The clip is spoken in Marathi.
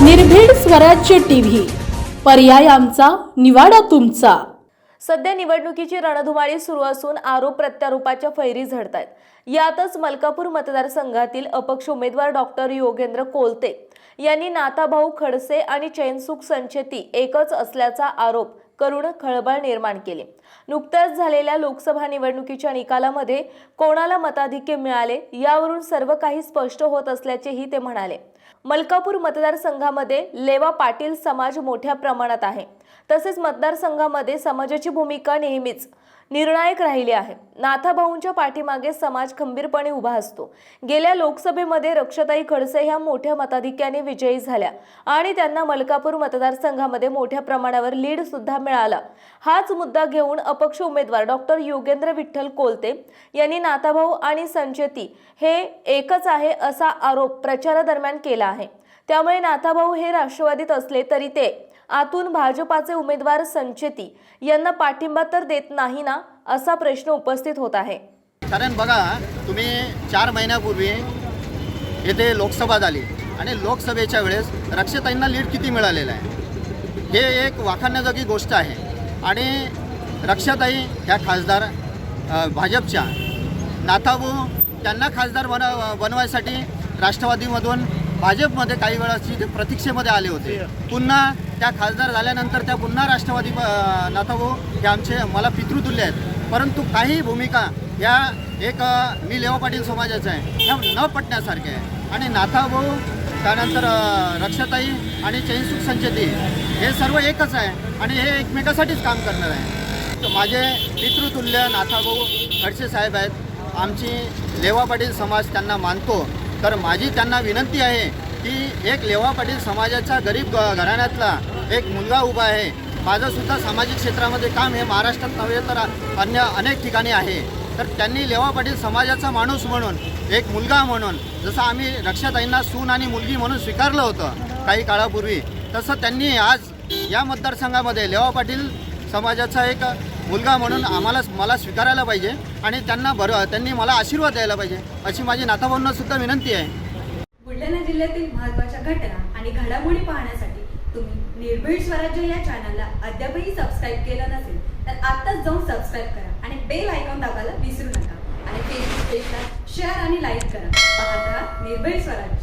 निर्भीड स्वराज्य टीव्ही. पर्याय आमचा निवाडा तुमचा. सध्या निवडणुकीची रणधुमाळी सुरू असून आरोप प्रत्यारोपाच्या फैरी झडत आहेत यातच मलकापूर मतदारसंघातील अपक्ष उमेदवार डॉक्टर योगेंद्र कोलते यांनी नाताभाऊ खडसे आणि चैनसुख संचेती एकच असल्याचा आरोप करून खळबळ निर्माण केली. नुकत्याच झालेल्या लोकसभा निवडणुकीच्या निकालामध्ये कोणाला मताधिक्य मिळाले यावरून सर्व काही स्पष्ट होत असल्याचेही ते म्हणाले. मलकापूर मतदारसंघामध्ये लेवा पाटील समाज मोठ्या प्रमाणात आहे. तसेच मतदारसंघामध्ये समाजाची भूमिका नेहमीच. निर्णायक राहिली आहे नाथाभाऊंच्या पाठीमागे समाज खंबीरपणे उभा असतो. गेल्या लोकसभेमध्ये रक्षताई खडसे ह्या मोठ्या मताधिक्याने विजयी झाल्या आणि त्यांना मलकापूर मतदारसंघामध्ये मोठ्या प्रमाणावर लीड सुद्धा मिळाला. हाच मुद्दा घेऊन अपक्ष उमेदवार डॉक्टर योगेंद्र विठ्ठल कोलते यांनी नाथाभाऊ आणि संचेती हे एकच आहे असा आरोप प्रचारादरम्यान केला आहे. त्यामुळे नाथाभाऊ हे राष्ट्रवादीत असले तरी ते आतून भाजपाचे उमेदवार संचेती यांना पाठिंबा तर देत नाही ना असा प्रश्न उपस्थित होत आहे. कारण बघा तुम्ही चार महिन्यापूर्वी येथे लोकसभा झाली आणि लोकसभेच्या वेळेस रक्षताईंना लीड किती मिळालेलं आहे? हे एक वाखाणण्याजोगी गोष्ट आहे. आणि रक्षाताई ह्या खासदार भाजपच्या. नाथाबू त्यांना खासदार बन बनवायसाठी राष्ट्रवादीमधून भाजपमध्ये काही वेळाची ते प्रतीक्षेमध्ये आले होते. पुन्हा त्या खासदार झाल्यानंतर त्या पुन्हा राष्ट्रवादी नाथाभाऊ हे आमचे मला पितृतुल्य आहेत. परंतु काही भूमिका ह्या एक मी लेवा पाटील समाजाचा आहे. ह्या न पटण्यासारख्या आहे आणि नाथाभाऊ त्यानंतर रक्षताई रक्षाताई आणि चैनसुख संचेती हे सर्व एकच आहे आणि हे एकमेकासाठीच काम करणार आहे. तर माझे पितृतुल्य नाथाभाऊ खडसे साहेब आहेत. आमची लेवा पाटील समाज त्यांना मानतो. तर माझी त्यांना विनंती आहे की एक लेवा पाटील समाजाच्या गरीब घराण्यातला एक मुलगा उभा आहे. माझंसुद्धा सामाजिक क्षेत्रामध्ये काम हे महाराष्ट्रात नव्हे तर अन्य अनेक ठिकाणी आहे. तर त्यांनी लेवा पाटील समाजाचा माणूस म्हणून एक मुलगा म्हणून जसं आम्ही रक्षाताईंना सून आणि मुलगी म्हणून स्वीकारलं होतं काही काळापूर्वी तसं त्यांनी आज या मतदारसंघामध्ये लेवा पाटील समाजाचा एक मुलगा म्हणून आम्हाला मला स्वीकारायला पाहिजे आणि त्यांना बरं त्यांनी मला आशीर्वाद द्यायला पाहिजे अशी माझी नाताभाऊंना सुद्धा विनंती आहे. बुलढाणा जिल्ह्यातील महत्त्वाच्या घटना आणि घडामोडी पाहण्यासाठी तुम्ही निर्भीड स्वराज्य या चॅनलला अद्यापही सबस्क्राईब केलं नसेल तर आत्ताच जाऊन सबस्क्राईब करा आणि बेल आयकॉन दाबायला विसरू नका. आणि फेसबुक पेजला शेअर आणि लाईक करा. पाहत राहा निर्भीड स्वराज्य.